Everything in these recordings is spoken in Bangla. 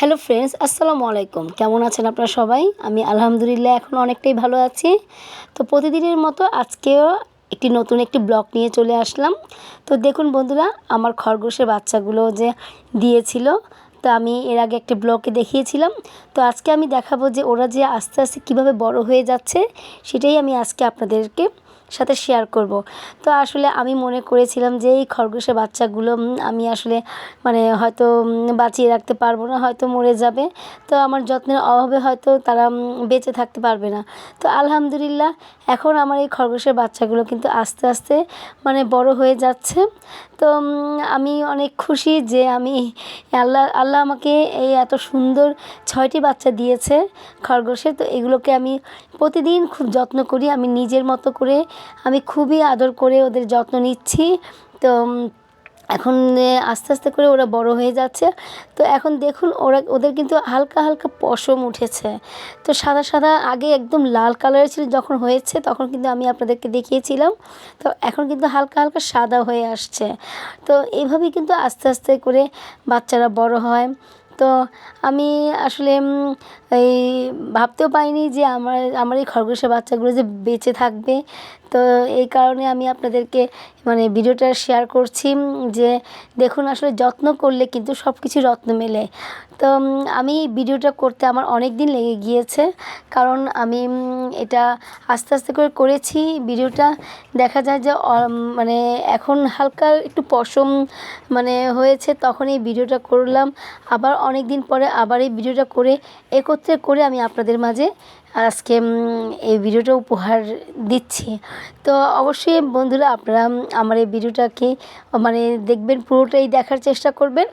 হ্যালো ফ্রেন্ডস, আসসালামু আলাইকুম। কেমন আছেন আপনারা সবাই? আমি আলহামদুলিল্লাহ এখন অনেকটাই ভালো আছি। তো প্রতিদিনের মতো আজকেও একটি নতুন একটি ব্লগ নিয়ে চলে আসলাম। তো দেখুন বন্ধুরা, আমার খরগোশের বাচ্চাগুলো যে দিয়েছিল, তো আমি এর আগে একটি ব্লগে দেখিয়েছিলাম। তো আজকে আমি দেখাবো যে ওরা যে আস্তে আস্তে কীভাবে বড় হয়ে যাচ্ছে, সেটাই আমি আজকে আপনাদেরকে সাথে শেয়ার করব। তো আসলে আমি মনে করেছিলাম যে এই খরগোশের বাচ্চাগুলো আমি আসলে মানে হয়তো বাঁচিয়ে রাখতে পারব না, হয়তো মরে যাবে। তো আমার যত্নের অভাবে হয়তো তারা বেঁচে থাকতে পারবে না। তো আলহামদুলিল্লাহ, এখন আমার এই খরগোশের বাচ্চাগুলো কিন্তু আস্তে আস্তে মানে বড় হয়ে যাচ্ছে। তো আমি অনেক খুশি যে আমি আল্লাহ আল্লাহ আমাকে এই এত সুন্দর ছয়টি বাচ্চা দিয়েছে খরগোশের। তো এগুলোকে আমি প্রতিদিন খুব যত্ন করি, আমি নিজের মতো করে, আমি খুবই আদর করে ওদের যত্ন নিচ্ছি। তো এখন আস্তে আস্তে করে ওরা বড় হয়ে যাচ্ছে। তো এখন দেখুন, ওরা, ওদের কিন্তু হালকা হালকা পশম উঠেছে। তো সাদা সাদা আগে একদম লাল কালারের ছিল, যখন হয়েছে তখন কিন্তু আমি আপনাদেরকে দেখিয়েছিলাম। তো এখন কিন্তু হালকা হালকা সাদা হয়ে আসছে। তো এইভাবেই কিন্তু আস্তে আস্তে করে বাচ্চারা বড় হয়। তো আমি আসলে এই ভাবতেও পাইনি যে আমার আমার এই খরগোশের বাচ্চাগুলো যে বেঁচে থাকবে। তো এই কারণে আমি আপনাদেরকে মানে ভিডিওটা শেয়ার করছি যে দেখুন আসলে যত্ন করলে কিন্তু সব কিছু রত্ন মেলে। তো আমি ভিডিওটা করতে আমার অনেক দিন লেগে গিয়েছে, কারণ আমি এটা আস্তে আস্তে করে করেছি। ভিডিওটা দেখা যায় যে মানে এখন হালকা একটু পশম মানে হয়েছে, তখন এই ভিডিওটা করলাম। আবার অনেক দিন পরে আবার এই ভিডিওটা করে, একত্রে করে আমি আপনাদের মাঝে আজকে এই ভিডিওটা উপহার দিচ্ছি। তো অবশ্যই বন্ধুরা, আপনারা আমার এই ভিডিওটাকে মানে দেখবেন, পুরোটাই দেখার চেষ্টা করবেন।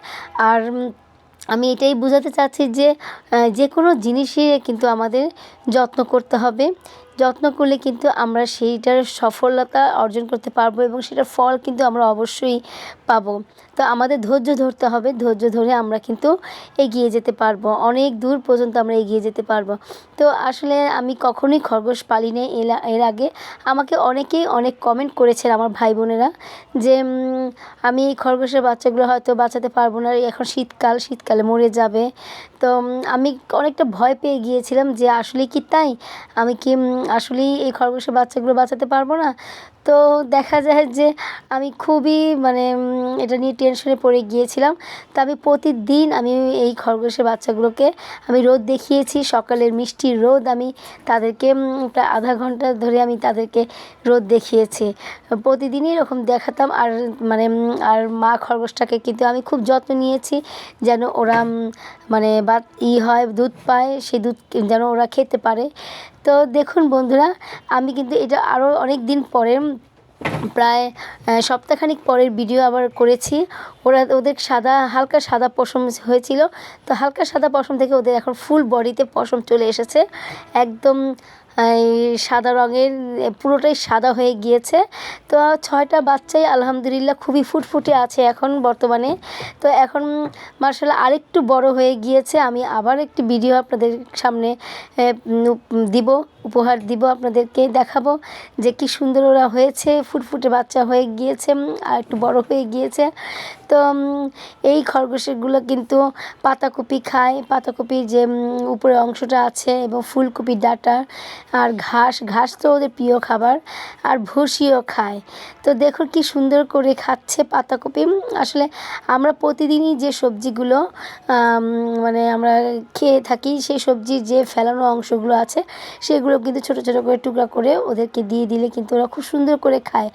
আর আমি এটাই বোঝাতে চাচ্ছি যে যে কোনো জিনিসই কিন্তু আমাদের যত্ন করতে হবে। যত্ন করলে কিন্তু আমরা সেইটার সফলতা অর্জন করতে পারব এবং সেটার ফল কিন্তু আমরা অবশ্যই পাবো। তো আমাদের ধৈর্য ধরতে হবে, ধৈর্য ধরে আমরা কিন্তু এগিয়ে যেতে পারব। অনেক দূর পর্যন্ত আমরা এগিয়ে যেতে পারব। তো আসলে আমি কখনোই খরগোশ পালিনি এলা- এর আগে। আমাকে অনেকেই অনেক কমেন্ট করেছেন আমার ভাই বোনেরা যে আমি এই খরগোশের বাচ্চাগুলো হয়তো বাঁচাতে পারব না। এখন শীতকাল, শীতকালে মরে যাবে। তো আমি অনেকটা ভয় পেয়ে গিয়েছিলাম যে আসলে কি তাই? আমি কি আসলেই এই খরগোশের বাচ্চাগুলো বাঁচাতে পারব না। তো দেখা যায় যে আমি খুবই মানে এটা নিয়ে টেনশনে পড়ে গিয়েছিলাম। তো আমি প্রতিদিন আমি এই খরগোশের বাচ্চাগুলোকে আমি রোদ দেখিয়েছি, সকালের মিষ্টি রোদ আমি তাদেরকে প্রায় আধা ঘণ্টা ধরে আমি তাদেরকে রোদ দেখিয়েছি। প্রতিদিনই এরকম দেখাতাম আর মানে আর মা খরগোশটাকে কিন্তু আমি খুব যত্ন নিয়েছি যেন ওরা মানে বা, ই হয়, দুধ পায়, সেই দুধ যেন ওরা খেতে পারে। তো দেখুন বন্ধুরা, আমি কিন্তু এটা আরও অনেক দিন পরে, প্রায় সপ্তাহখানিক পরের ভিডিও আবার করেছি। ওরা, ওদের সাদা, হালকা সাদা পশম হয়েছিল। তো হালকা সাদা পশম থেকে ওদের এখন ফুল বডিতে পশম চলে এসেছে। একদম সাদা রঙের, পুরোটাই সাদা হয়ে গিয়েছে। তো ছয়টা বাচ্চাই আলহামদুলিল্লাহ খুবই ফুটফুটে আছে এখন বর্তমানে। তো এখন মার্শাল আরেকটু বড় হয়ে গিয়েছে। আমি আবার একটি ভিডিও আপনাদের সামনে দিব। উপহার দিব আপনাদেরকে দেখাবো যে কি সুন্দর ওরা হয়েছে ফুটফুটে বাচ্চা হয়ে গিয়েছে আর একটু বড় হয়ে গিয়েছে। তো এই খরগোশেরগুলো কিন্তু পাতাকপি খায়। পাতাকপির যে উম, উপরের অংশটা আছে এবং ফুলকপির ডাঁটা আর ঘাস ঘাস তো ওদের প্রিয় খাবার আর ভুসিও খায়। তো দেখো কি সুন্দর করে খাচ্ছে পাতাকপি। আসলে আমরা প্রতিদিনই যে সবজিগুলো মানে আমরা খেয়ে থাকি সেই সবজির যে ফেলানো অংশগুলো আছে সেগুলো কিন্তু ছোট ছোট করে টুকরা করে ওদেরকে দিয়ে দিলে কিন্তু ওরা খুব সুন্দর করে খায়।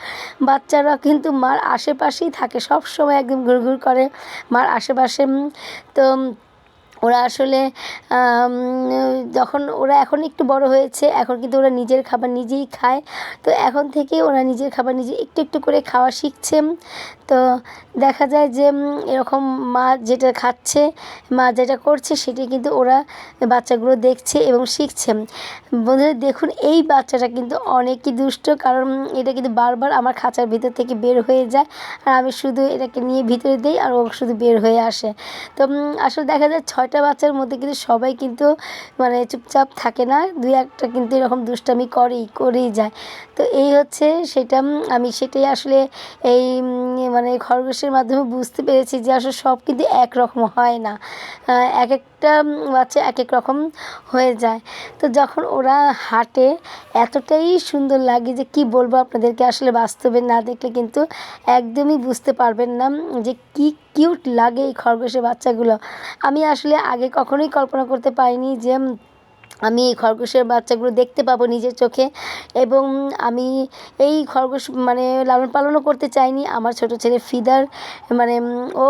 বাচ্চারা কিন্তু মার আশেপাশেই থাকে সব সময় একদম ঘুরঘুর করে। মার আশেপাশে তো ওরা আসলে যখন ওরা এখন একটু বড় হয়েছে, এখন কিন্তু ওরা নিজের খাবার নিজেই খায়। তো এখন থেকে ওরা নিজের খাবার নিজে একটু একটু করে খাওয়া শিখছে। তো দেখা যায় যে এরকম মা যেটা খাচ্ছে, মা যেটা করছে সেটি কিন্তু ওরা বাচ্চাগুলো দেখছে এবং শিখছে। বন্ধুরা, দেখুন, এই বাচ্চাটা কিন্তু অনেকই দুষ্ট, কারণ এটা কিন্তু বারবার আমার খাঁচার ভিতর থেকে বের হয়ে যায়। আর আমি শুধু এটাকে নিয়ে ভিতরে দিই, আর ও শুধু বের হয়ে আসে। তো আসলে দেখা যায় ছয়টা ছয়টা বাচ্চার মধ্যে কিন্তু সবাই কিন্তু মানে চুপচাপ থাকে না। দুই একটা কিন্তু এরকম দুষ্টামি করেই করেই যায়। তো এই হচ্ছে সেটা আমি সেটাই আসলে এই মানে খরগোশের মাধ্যমে বুঝতে পেরেছি যে আসলে সব কিন্তু একরকম হয় না। এক একটা বাচ্চা এক এক রকম হয়ে যায়। তো যখন ওরা হাঁটে, এতটাই সুন্দর লাগে যে কি বলব আপনাদেরকে আসলে বাস্তবে না দেখলে কিন্তু একদমই বুঝতে পারবেন না যে কি কিউট লাগে এই খরগোশের বাচ্চাগুলো। আমি আসলে আগে কখনোই কল্পনা করতে পারিনি যে আমি এই খরগোশের বাচ্চাগুলো দেখতে পাবো নিজের চোখে এবং আমি এই খরগোশ মানে লালন পালনও করতে চাইনি। আমার ছোট ছেলে ফিদার মানে ও